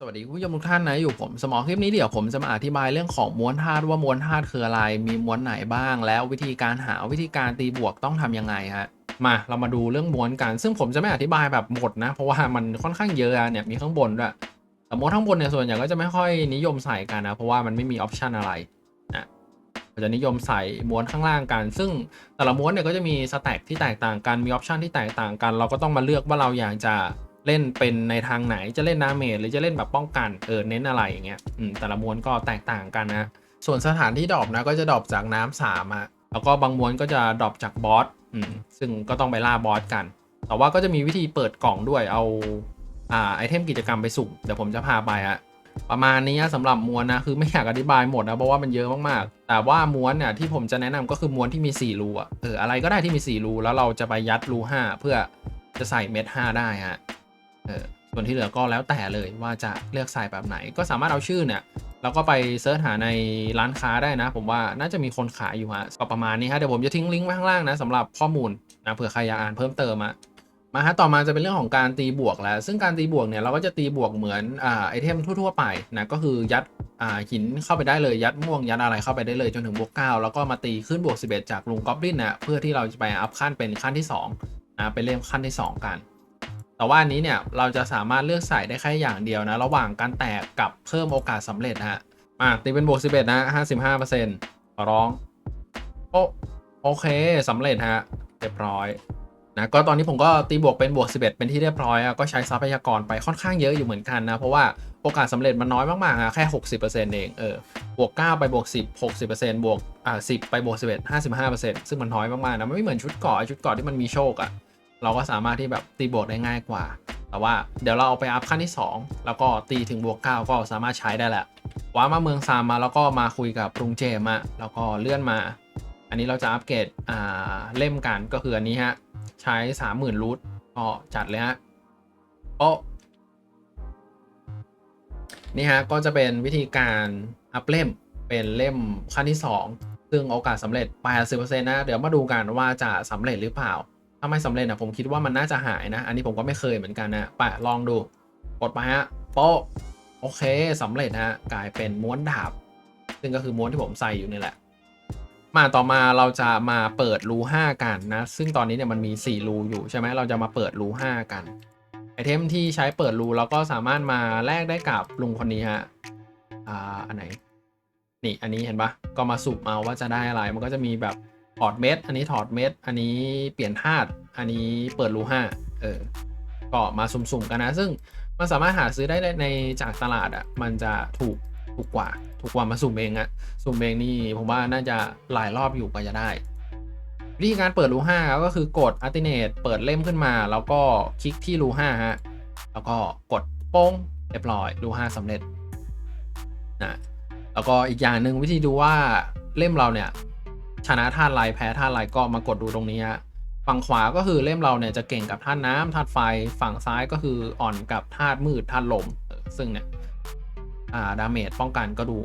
สวัสดีคุณผู้ชมทุกท่านนะอยู่ผมสมอคลิปนี้เดี๋ยวผมจะมาอธิบายเรื่องของม้วนธาตุว่าม้วนธาตุคืออะไร มีม้วนไหนบ้าง แล้ววิธีการหาวิธีการตีบวกต้องทำยังไงฮะมาเรามาดูเรื่องม้วนกัน ซึ่งผมจะไม่อธิบายแบบหมดนะ เพราะว่ามันค่อนข้างเยอะอะเนี่ยมีข้างบนด้วยแต่ม้วนข้างบนเนี่ยส่วนใหญ่ก็จะไม่ค่อยนิยมใส่กันนะเพราะว่ามันไม่มีออปชันอะไรนะเราจะนิยมใส่ม้วนข้างล่างกัน ซึ่งแต่ละม้วนเนี่ยก็จะมีสแต็กที่แตกต่างกันมีออปชันที่แตกต่างกัน เราก็ต้องมาเลือกว่าเราอยากจะ เล่นเป็นในทางไหนจะเล่นดาเมจหรือจะเล่นแบบป้องกันเออเน้นอะไรอย่างเงี้ยอืมแต่ละม้วนก็แตกต่างกันนะส่วนสถานที่ดรอปนะก็จะดรอปจากน้ำสามอะแล้วก็บางม้วนก็จะดรอปจากบอสอืมซึ่งก็ต้องไปล่าบอสกัน แต่ว่าก็จะมีวิธีเปิดกล่องด้วยเอาอ่าไอเทมกิจกรรมไปสุ่มเดี๋ยวผมจะพาไปอะประมาณนี้สำหรับม้วนนะคือไม่อยากอธิบายหมดนะเพราะว่ามันเยอะมากๆ แต่ว่าม้วนเนี่ยที่ผมจะแนะนำก็คือม้วนที่มี4รูอะเอออะไรก็ได้ที่มี4รูแล้วเราจะไปยัดรู5เพื่อจะใส่เม็ด5ได้ฮะ เออส่วนที่เหลือก็แล้วแต่เลยว่าจะเลือกใส่แบบไหน ก็สามารถเอาชื่อเนี่ยเราก็ไปเซิร์ชหาในร้านค้าได้นะ ผมว่าน่าจะมีคนขายอยู่ฮะก็ประมาณนี้ฮะเดี๋ยวผมจะทิ้งลิงก์ไว้ข้างล่างนะสำหรับข้อมูลนะเผื่อใครอยากอ่านเพิ่มเติมอะมาฮะต่อมาจะเป็นเรื่องของการตีบวกแล้ว ซึ่งการตีบวกเนี่ยเราก็จะตีบวกเหมือนอ่าไอเทมทั่วๆไปนะก็คือยัดอ่าหินเข้าไปได้เลยยัดม่วงยัดอะไรเข้าไปได้เลยจนถึงบวกเก้าแล้วก็มาตีขึ้นบวก 11 จากลุงกอบลินนะเพื่อที่เราจะไปอัพขั้นเป็นขั้นที่2นะไปเล่มขั้นที่ 2 กัน แต่ว่าอันนี้เนี่ยเราจะสามารถเลือกใส่ได้แค่อย่างเดียวนะ ระหว่างการแตกกับเพิ่มโอกาสสำเร็จนะฮะมาตีเป็นบวก11 นะ55%ขอร้องโอโอเคสำเร็จฮะเรียบร้อยนะก็ตอนนี้ผมก็ตีบวกเป็นบวก 11 เป็นที่เรียบร้อยก็ใช้ทรัพยากรไปค่อนข้างเยอะอยู่เหมือนกันนะ เพราะว่าโอกาสสำเร็จมันน้อยมากๆอะแค่ 60%เองเออบวก 9 ไปบวก 10 60%บวกอ่า10 ไปบวก 11 55%ซึ่งมันน้อยมากๆนะมันไม่เหมือนชุดเกาะไอ้ชุดเกาะที่มันมีโชคอะ เราก็สามารถที่แบบตีบวกได้ง่ายกว่า แต่ว่าเดี๋ยวเราเอาไปอัพขั้นที่ 2 แล้วก็ตีถึงบวก 9 ก็สามารถใช้ได้แหละว้ามาเมืองซามมาแล้วก็มาคุยกับปรุงเจมอะแล้วก็เลื่อนมา อันนี้เราจะอัปเกรดอ่าเล่มกันก็คืออันนี้ฮะใช้ 30,000รูทก็จัดเลยฮะโอ้นี่ฮะก็จะเป็นวิธีการอัพเล่มเป็นเล่มขั้นที่ 2 ซึ่งโอกาสสำเร็จ 80%นะ เดี๋ยวมาดูกันว่าจะสำเร็จหรือเปล่า ถ้าไม่สำเร็จนะผมคิดว่ามันน่าจะหายนะ อันนี้ผมก็ไม่เคยเหมือนกันนะปะลองดู กดไปฮะโป๊ะโอเคสำเร็จฮะกลายเป็นม้วนดาบ ซึ่งก็คือม้วนที่ผมใส่อยู่นี่แหละ มาต่อมาเราจะมาเปิดรู5กันนะ ซึ่งตอนนี้เนี่ยมันมี 4 รูอยู่ใช่ไหมเราจะมาเปิดรู5กันไอเทมที่ใช้เปิดรูเราก็สามารถมาแลกได้กับลุงคนนี้ฮะอ่าอันไหน นี่อันนี้เห็นปะก็มาสุ่มเอาว่าจะได้อะไรมันก็จะมีแบบ ถอดเม็ด อันนี้ถอดเม็ด อันนี้เปลี่ยนธาตุ อันนี้เปิดรูห้าเออ ก็มาสุ่มๆกันนะ ซึ่งมันสามารถหาซื้อได้ในจากตลาดอะ่ะ มันจะถูกถูกกว่า ถูกกว่ามาสุ่มเองอะสุ่มเองนี่ผมว่าน่าจะหลายรอบอยู่กว่าจะได้ วิธีการเปิดรูห้าก็คือกดอัติเนตเปิดเล่มขึ้นมา แล้วก็คลิกที่รูห้าฮะ แล้วก็กดโป้งเรียบร้อยรูห้าสำเร็จนะ แล้วก็อีกอย่างหนึ่งวิธีดูว่าเล่มเราเนี่ย ชนะธาตุไรแพ้ธาตุไรก็มากดดูตรงนี้ฮะฝั่งขวาก็คือเล่มเราเนี่ยจะเก่งกับธาตุน้ำธาตุไฟ ฝั่งซ้ายก็คืออ่อนกับธาตุมืดธาตุลม ซึ่งเนี่ยอ่าดาเมจป้องกันก็ดู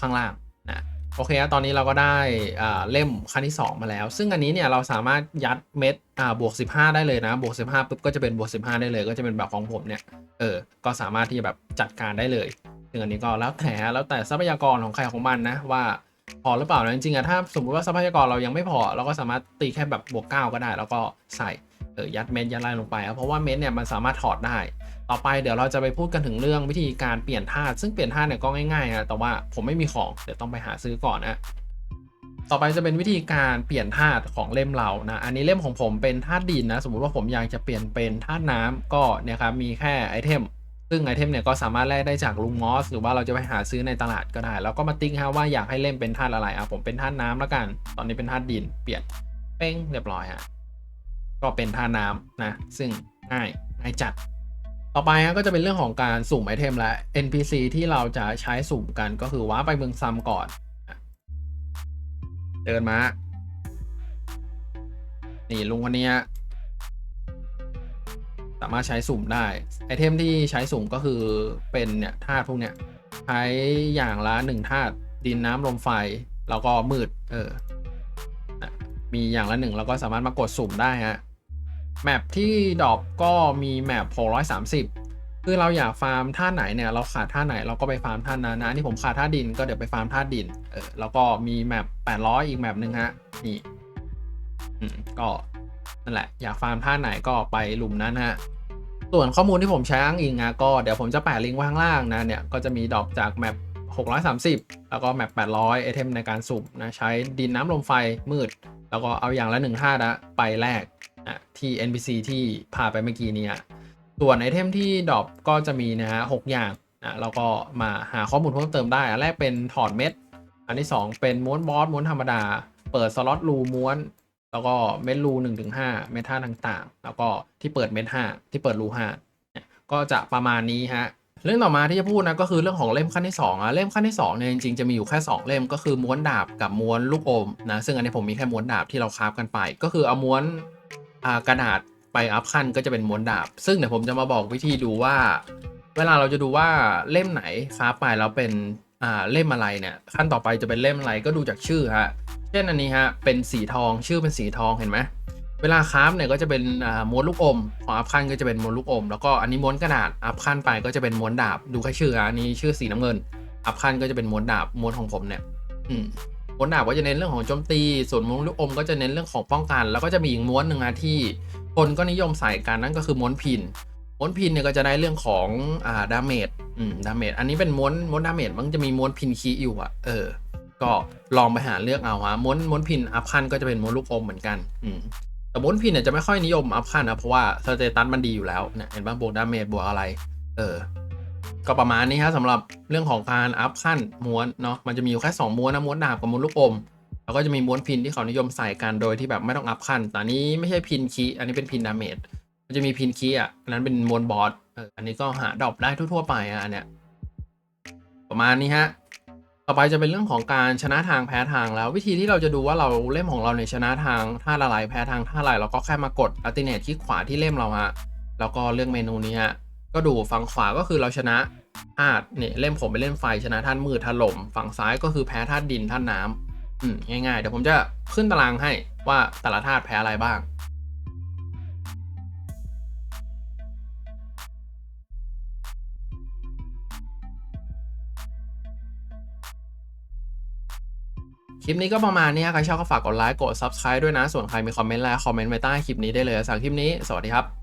ข้างล่างนะโอเคตอนนี้เราก็ได้อ่าเล่มขั้นที่ 2 มาแล้ว ซึ่งอันนี้เนี่ยเราสามารถยัดเม็ดอ่าบวก 15 ได้เลยนะ บวก 15ปุ๊บก็จะเป็นบวก 15 ได้เลย ก็จะเป็นแบบของผมเนี่ย เออ ก็สามารถที่จะแบบจัดการได้เลย ซึ่งอันนี้ก็แล้วแต่แล้วแต่ทรัพยากรของใครของมันนะว่า พอหรือเปล่านะจริงๆอะถ้าสมมติว่าทรัพยากรเรายังไม่พอ เราก็สามารถตีแค่แบบบวกเก้าก็ได้ แล้วก็ใส่เออยัดเม็ดยัดอะไรลงไปเพราะว่าเม็ดเนี่ยมันสามารถถอดได้ ต่อไปเดี๋ยวเราจะไปพูดกันถึงเรื่องวิธีการเปลี่ยนธาตุซึ่งเปลี่ยนธาตุเนี่ยก็ง่ายๆอะแต่ว่าผมไม่มีของเดี๋ยวต้องไปหาซื้อก่อนนะต่อไปจะเป็นวิธีการเปลี่ยนธาตุของเล่มเรานะ อันนี้เล่มของผมเป็นธาตุดินนะ สมมุติว่าผมอยากจะเปลี่ยนเป็นธาตุน้ำก็เนี่ยครับมีแค่ไอเทม ซึ่งไอเทมเนี่ยก็สามารถแลกได้จากลุงมอส หรือว่าเราจะไปหาซื้อในตลาดก็ได้ แล้วก็มาติ๊กฮะว่าอยากให้เล่มเป็นธาตุอะไรอะผมเป็นธาตุน้ำแล้วกัน ตอนนี้เป็นธาตุดินเปลี่ยนเป้งเรียบร้อยฮะก็เป็นธาตุน้ำนะซึ่งง่ายง่ายจัด ต่อไปฮะก็จะเป็นเรื่องของการสุ่มไอเทมและ NPC ที่เราจะใช้สุ่มกันก็คือว้าไปเมืองซัมก่อนเดินมานี่ลุงคนนี้ สามารถใช้สุ่มได้ ไอเทมที่ใช้สุ่มก็คือเป็นเนี่ยธาตุพวกเนี้ยใช้อย่างละหนึ่งธาตุดินน้ำลมไฟ แล้วก็มืด เออ มีอย่างละหนึ่งแล้วก็สามารถมากดสุ่มได้ฮะ แมปที่ดอปก็มีแมป630 คือเราอยากฟาร์มท่าไหนเนี่ย เราขาดท่าไหนเราก็ไปฟาร์มท่านั้นนะนี่ผมขาดท่าดินก็เดี๋ยวไปฟาร์มท่าดิน เออ แล้วก็มีแมป800 อีกแมปหนึ่งฮะ นี่ อืม ก็ นั่นแหละ อยากฟาร์มท่าไหนก็ไปหลุมนั้นฮะส่วนข้อมูลที่ผมใช้อ้างอิงนะก็เดี๋ยวผมจะแปะลิงก์ไว้ข้างล่างนะเนี่ยก็จะมีดรอปจากแมป630 แล้วก็แมป800ไอเทมในการสุ่มนะใช้ดินน้ำลมไฟมืด แล้วก็เอาอย่างละ1 5นะไปแลกอะที่ NPC ที่พาไปเมื่อกี้นี้ส่วนไอเทมที่ดรอปก็จะมีนะฮะหกอย่างอะเราก็มาหาข้อมูลเพิ่มเติมได้อันแรกเป็นถอดเม็ด อันที่ 2 เป็นม้วนบอสม้วนธรรมดา เปิดสล็อตรูม้วน แล้วก็เม็ดรู1-5เม็ดท่าต่างๆ แล้วก็ที่เปิดเม็ด5ที่เปิดรู5เนี่ยก็จะประมาณนี้ฮะเรื่องต่อมาที่จะพูดนะก็คือเรื่องของเล่มขั้นที่2อะเล่มขั้นที่2เนี่ยจริงๆจะมีอยู่แค่ 2 เล่มก็คือม้วนดาบกับม้วนลูกอมนะซึ่งอันนี้ผมมีแค่ม้วนดาบที่เราคราฟกันไป ก็คือเอาม้วนกระดาษไปอัพขั้นก็จะเป็นม้วนดาบ ซึ่งเดี๋ยวผมจะมาบอกวิธีดูว่า เวลาเราจะดูว่าเล่มไหนคราฟไปแล้วเป็น อ่าเล่มอะไรเนี่ยขั้นต่อไปจะเป็นเล่มอะไรก็ดูจากชื่อฮะเช่นอันนี้ฮะเป็นสีทองชื่อเป็นสีทองเห็นไหมเวลาคราฟเนี่ยก็จะเป็นม้วนลูกอมของอัพขั้นก็จะเป็นม้วนลูกอม แล้วก็อันนี้ม้วนกระดาษอัพขั้นไปก็จะเป็นม้วนดาบดูแค่ชื่ออะอันนี้ชื่อสีน้ำเงิน อัพขั้นก็จะเป็นม้วนดาบม้วนของผมเนี่ยอืมม้วนดาบก็จะเน้นเรื่องของโจมตี ส่วนม้วนลูกอมก็จะเน้นเรื่องของป้องกัน แล้วก็จะมีอีกม้วนหนึ่งอะที่คนก็นิยมใส่กันนั่นก็คือม้วนพิน ม้วนพินเนี่ยก็จะได้เรื่องของอ่าดาเมจอืมดาเมจอันนี้เป็นม้วนม้วนดาเมจมันจะมีม้วนพินคีอยู่อะเออ ก็ลองไปหาเลือกเอาฮะม้วนม้วนพินอัพขั้นก็จะเป็นม้วนลูกอมเหมือนกันอืมแต่ม้วนพินเนี่ยจะไม่ค่อยนิยมอัพขั้นนะเพราะว่าสเตตัสมันดีอยู่แล้วเนี่ยเห็นป่ะบวกดาเมจบวกอะไร เออ ก็ประมาณนี้ครับสำหรับเรื่องของการอัพขั้นม้วนเนาะมันจะมีอยู่แค่2ม้วนนะม้วนดาบกับม้วนลูกอมแล้วก็จะมีม้วนพินที่เขานิยมใส่กันโดยที่แบบไม่ต้องอัพขั้นแต่นี้ไม่ใช่พินคีอันนี้เป็นพินดาเมจ มันจะมีพินคีย์อะอันนั้นเป็นม้วนบอสอออันนี้ก็หาดรอปได้ทั่วๆไปอะอันเนี้ยประมาณนี้ฮะต่อไปจะเป็นเรื่องของการชนะทางแพ้ทางแล้ว วิธีที่เราจะดูว่าเราเล่มของเราเนี่ยชนะทางท่าอะไรแพ้ทางท่าอะไรเราก็แค่มากดอัลติเนตที่ขวาที่เล่มเราฮะแล้วก็เลือกเมนูนี้ฮะก็ดูฝั่งขวาก็คือเราชนะธาตุเนี่ยเล่มผมไปเล่นไฟชนะท่านมืดถล่มฝั่งซ้ายก็คือแพ้ธาตุดินธาตุน้ำอืมง่ายๆเดี๋ยวผมจะขึ้นตารางให้ว่าแต่ละธาตุแพ้อะไรบ้าง คลิปนี้ก็ประมาณนี้ใครชอบก็ฝากกดไลค์กด Subscribe ด้วยนะ ส่วนใครมีคอมเมนต์ไล้วคอมเมนต์ไว้ใต้คลิปนี้ได้เลยสำหรับคลิปนี้ สวัสดีครับ